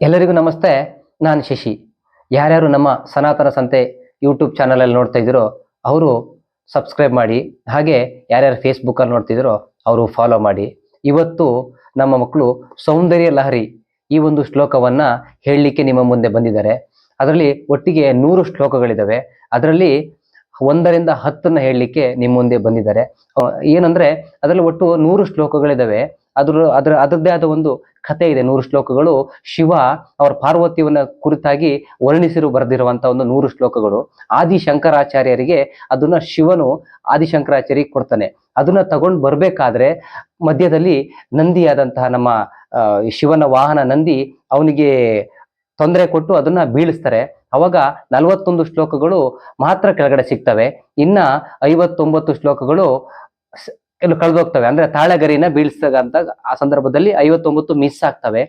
ಎಲ್ಲರಿಗೂ ನಮಸ್ತೆ, ನಾನು ಶಶಿ. ಯಾರ್ಯಾರು ನಮ್ಮ ಸನಾತನ ಸಂತೆ ಯೂಟ್ಯೂಬ್ ಚಾನಲಲ್ಲಿ ನೋಡ್ತಾ ಇದ್ದೀರೋ, ಅವರು ಸಬ್ಸ್ಕ್ರೈಬ್ ಮಾಡಿ, ಹಾಗೆ ಯಾರ್ಯಾರು ಫೇಸ್ಬುಕ್ಕಲ್ಲಿ ನೋಡ್ತಿದ್ದೀರೋ, ಅವರು ಫಾಲೋ ಮಾಡಿ. ಇವತ್ತು ನಮ್ಮ ಮಕ್ಕಳು ಸೌಂದರ್ಯ ಲಹರಿ ಈ ಒಂದು ಶ್ಲೋಕವನ್ನು ಹೇಳಲಿಕ್ಕೆ ನಿಮ್ಮ ಮುಂದೆ ಬಂದಿದ್ದಾರೆ. ಅದರಲ್ಲಿ ಒಟ್ಟಿಗೆ ನೂರು ಶ್ಲೋಕಗಳಿದ್ದಾವೆ ಅದರಲ್ಲಿ ಒಂದರಿಂದ ಹತ್ತನ್ನು ಹೇಳಲಿಕ್ಕೆ ನಿಮ್ಮ ಮುಂದೆ ಬಂದಿದ್ದಾರೆ. ಏನಂದರೆ, ಅದರಲ್ಲಿ ಒಟ್ಟು ನೂರು ಶ್ಲೋಕಗಳಿದ್ದಾವೆ ಅದ್ರ ಅದ್ರ, ಅದರದ್ದೇ ಆದ ಒಂದು ಕಥೆ ಇದೆ. ನೂರು ಶ್ಲೋಕಗಳು ಶಿವ ಅವರ ಪಾರ್ವತಿಯವನ್ನ ಕುರಿತಾಗಿ ವರ್ಣಿಸಿರು ಬರೆದಿರುವಂತ ಒಂದು ನೂರು ಶ್ಲೋಕಗಳು. ಆದಿ ಶಂಕರಾಚಾರ್ಯರಿಗೆ ಅದನ್ನ ಶಿವನು ಆದಿಶಂಕರಾಚಾರ್ಯರಿಗೆ ಕೊಡ್ತಾನೆ. ಅದನ್ನ ತಗೊಂಡು ಬರ್ಬೇಕಾದ್ರೆ ಮಧ್ಯದಲ್ಲಿ ನಂದಿಯಾದಂತಹ ನಮ್ಮ ಶಿವನ ವಾಹನ ನಂದಿ ಅವನಿಗೆ ತೊಂದರೆ ಕೊಟ್ಟು ಅದನ್ನ ಬೀಳಿಸ್ತಾರೆ. ಅವಾಗ ನಲವತ್ತೊಂದು ಶ್ಲೋಕಗಳು ಮಾತ್ರ ಕೆಳಗಡೆ ಸಿಗ್ತವೆ. ಇನ್ನ ಐವತ್ತೊಂಬತ್ತು ಶ್ಲೋಕಗಳು ಕೆಲವು ಕಳೆದೋಗ್ತವೆ. ಅಂದ್ರೆ ತಾಳಗರಿನ ಬೀಳ್ಸಂತ ಆ ಸಂದರ್ಭದಲ್ಲಿ ಐವತ್ತೊಂಬತ್ತು ಮಿಸ್ ಆಗ್ತವೆ.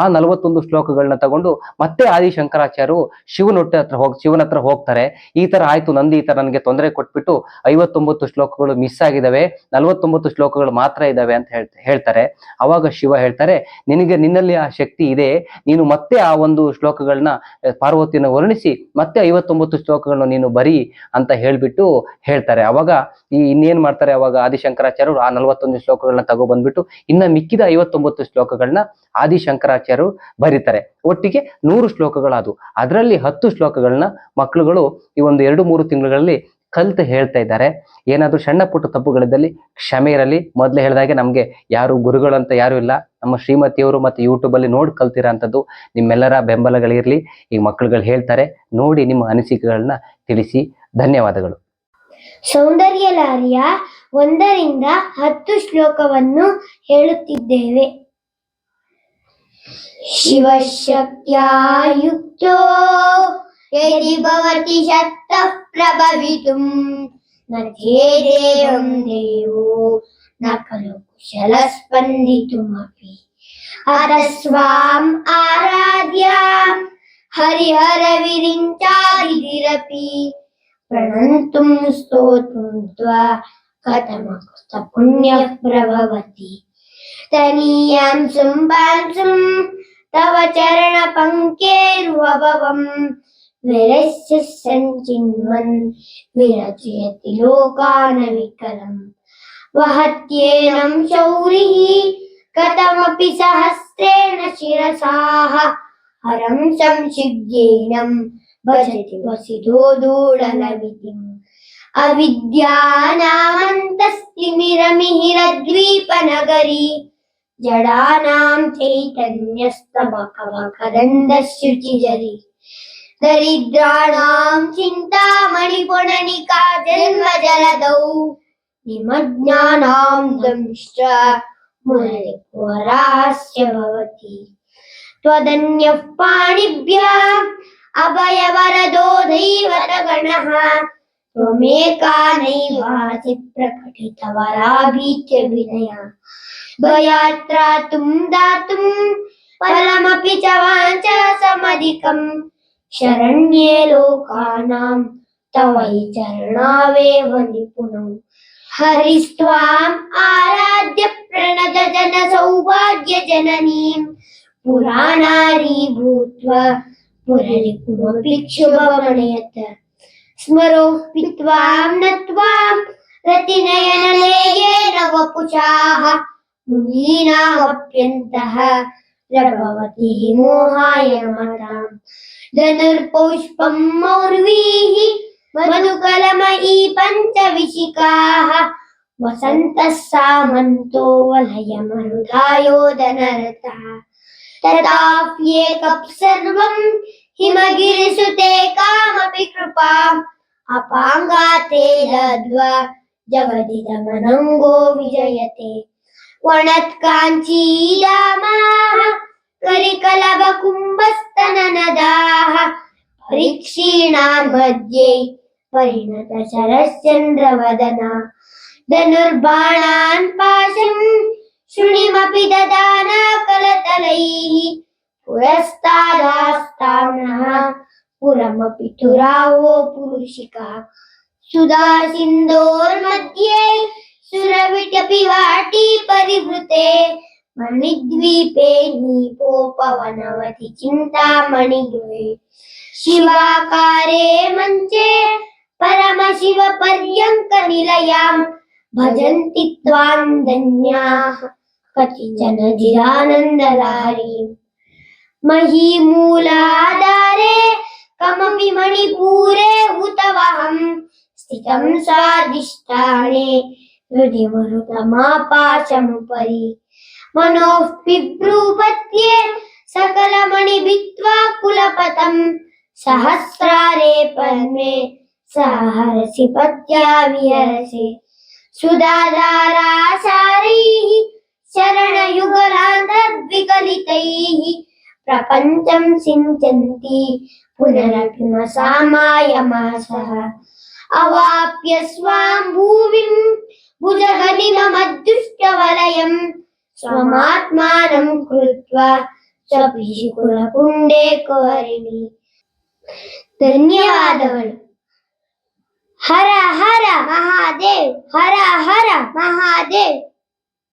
ಆ ನಲವತ್ತೊಂದು ಶ್ಲೋಕಗಳನ್ನ ತಗೊಂಡು ಮತ್ತೆ ಆದಿ ಶಂಕರಾಚಾರ್ಯರು ಶಿವನೊಟ್ಟೆ ಹತ್ರ ಹೋಗಿ, ಶಿವನ ಹತ್ರ ಹೋಗ್ತಾರೆ. ಈ ತರ ಆಯ್ತು, ನಂದಿ ಈ ತರ ನನಗೆ ತೊಂದರೆ ಕೊಟ್ಬಿಟ್ಟು ಐವತ್ತೊಂಬತ್ತು ಶ್ಲೋಕಗಳು ಮಿಸ್ ಆಗಿದಾವೆ. ನಲವತ್ತೊಂಬತ್ತು ಶ್ಲೋಕಗಳು ಮಾತ್ರ ಇದಾವೆ ಅಂತ ಹೇಳ್ ಹೇಳ್ತಾರೆ. ಅವಾಗ ಶಿವ ಹೇಳ್ತಾರೆ, ನಿನಗೆ ನಿನ್ನಲ್ಲಿ ಆ ಶಕ್ತಿ ಇದೆ. ನೀನು ಮತ್ತೆ ಆ ಒಂದು ಶ್ಲೋಕಗಳನ್ನ ಪಾರ್ವತಿಯನ್ನ ವರ್ಣಿಸಿ, ಮತ್ತೆ ಐವತ್ತೊಂಬತ್ತು ಶ್ಲೋಕಗಳನ್ನ ನೀನು ಬರಿ ಅಂತ ಹೇಳ್ಬಿಟ್ಟು ಹೇಳ್ತಾರೆ. ಅವಾಗ ಈ ಇನ್ನೇನ್ ಮಾಡ್ತಾರೆ ಅವಾಗ ಆದಿಶಂಕರಾಚಾರ್ಯರು ಆ ನಲವತ್ತೊಂದು ಶ್ಲೋಕಗಳನ್ನ ತಗೋ ಬಂದ್ಬಿಟ್ಟು ಇನ್ನ ಮಿಕ್ಕಿದ ಐವತ್ತೊಂಬತ್ತು ಶ್ಲೋಕಗಳನ್ನ ಆದಿಶಂಕರಾಚಾರ್ಯರು ಬರೀತಾರೆ. ಒಟ್ಟಿಗೆ ನೂರು ಶ್ಲೋಕಗಳಾದವು. ಅದರಲ್ಲಿ ಹತ್ತು ಶ್ಲೋಕಗಳನ್ನ ಮಕ್ಕಳುಗಳು ಈ ಒಂದು ಎರಡು ಮೂರು ತಿಂಗಳಲ್ಲಿ ಕಲ್ತು ಹೇಳ್ತಾ ಇದ್ದಾರೆ. ಏನಾದ್ರೂ ಸಣ್ಣ ಪುಟ್ಟ ತಪ್ಪುಗಳಿದ್ದಲ್ಲಿ ಕ್ಷಮೆ ಇರಲಿ. ಮೊದಲೇ ಹೇಳಿದಾಗೆ ನಮ್ಗೆ ಯಾರು ಗುರುಗಳಂತ ಯಾರು ಇಲ್ಲ. ನಮ್ಮ ಶ್ರೀಮತಿಯವರು ಮತ್ತೆ ಯೂಟ್ಯೂಬಲ್ಲಿ ನೋಡಿ ಕಲ್ತಿರೋಂಥದ್ದು ನಿಮ್ಮೆಲ್ಲರ ಬೆಂಬಲಗಳಿರ್ಲಿ. ಈ ಮಕ್ಕಳುಗಳು ಹೇಳ್ತಾರೆ. ನೋಡಿ ನಿಮ್ಮ ಅನಿಸಿಕೆಗಳನ್ನ ತಿಳಿಸಿ. ಧನ್ಯವಾದಗಳು. ಸೌಂದರ್ಯಲಾರ್ಯ ಒಂದರಿಂದ ಹತ್ತು ಶ್ಲೋಕವನ್ನು ಹೇಳುತ್ತಿದ್ದೇವೆ. ಶಿವಶಕ್ತ್ಯಾಯುಕ್ತೋ ಯದಿ ಭವತಿ ಶತಃ ಪ್ರಭವಿತುಂ ನಧ್ಯೆ ದೇವಂ ದೇವೋ ನ ಖಲು ಕುಶಲ ಆರಾಧ್ಯ ಹರಿಹರ ವಿರಿಂಚಾದಿರಪಿ. ಪ್ರಣಂತುಂ ಸ್ತೋತುಂ కథమస్త పుణ్య ప్రభవతి తనీయాం శుంభాంశుం తవ చరణ పంకేర్వభవం విరస్య సంచిన్వన్ విరచయతి లోకాన వికలం వహత్యేనం శౌరీ కథమపి సహస్రేణ శిరసాః హరం సంసిద్ధేనం భజతి వసిదో దూడలవితిం अविद्यानामन्तस्तिमिरमिहिरद्वीपनगरी जडानां चैतन्यस्तमकमकदन्दशुचिजरि दरिद्राणां चिन्तामणिपुणनिका जन्मजलदौ निमज्ञानां दंश्च मुररिपुरास्य भवति त्वदन्यः पाणिभ्याम् अभयवरदो दैवतगणः त्वमेका नैवासि प्रकटितवराभीत्य विनय भयात्रातुं दातुं फलमपि च शरण्ये लोकानां तवै चरणावेव निपुणौ। हरिस्त्वाम् आराध्य प्रणत जन सौभाग्य जननीं पुराणारी भूत्वा पुरलिपुमपि शुभमणयत् स्मरोऽपि त्वां न त्वां रतिनयनलेयेन वपुषाः मुनीनामप्यन्तः प्रभवति मोहाय मताम् धनुर्पुष्पं मौर्वीः मधुकलमयी पञ्चविशिकाः वसन्तः सामन्तो वलयमरुधायोदनरतः तथाप्येकप्सर्वम् हिमगिरिसुते कामपि कृपाम्। अपाङ्गाते लद्वा जगदिदमनङ्गो विजयते। वणत्काञ्चीरामाः करिकलभकुम्भस्तननदाः परीक्षीणां मध्ये परिणत शरश्चन्द्रवदना धनुर्बाणान् पाशम् शृणिमपि ददाना कलतलैः पुरस्तादास्ताम्नः। पुरमपि तुरावो पुरुषिका सुधा सिन्दोर्मध्ये सुरविटपि वाटी परिवृते मणिद्वीपे नीपोपवनवति चिन्तामणिगृहे शिवाकारे मञ्चे परमशिवपर्यङ्कनिलयां भजन्ति त्वां धन्याः कतिचन जिरानन्दलारीम् महीमूलाधारे कमपि मणिपूरे हुतवहं स्थितं स्वादिष्ठाने हृदि मरुतमापाशमुपरि मनोः पिभ्रूपत्ये सकलमणिभित्त्वा कुलपतं सहस्रारे पद्मे सहरसि पत्या विहरसि सुधाधारासारैः शरणयुगलान्तद्विकलितैः प्रपञ्चं सिञ्चन्ति पुनरभिमसामायमासः अवाप्य स्वां भुविं भुजगनिममदृष्टवलयं स्वमात्मानं कृत्वा ಸ್ವಪಿಶುಕುಲಕುಂಡೇ ಕುಹರಿಣಿ ಧನ್ಯವಾದಗಳು ಹರ ಹರ ಮಹಾದೇವ್ ಹರ ಹರ ಮಹಾದೇವ್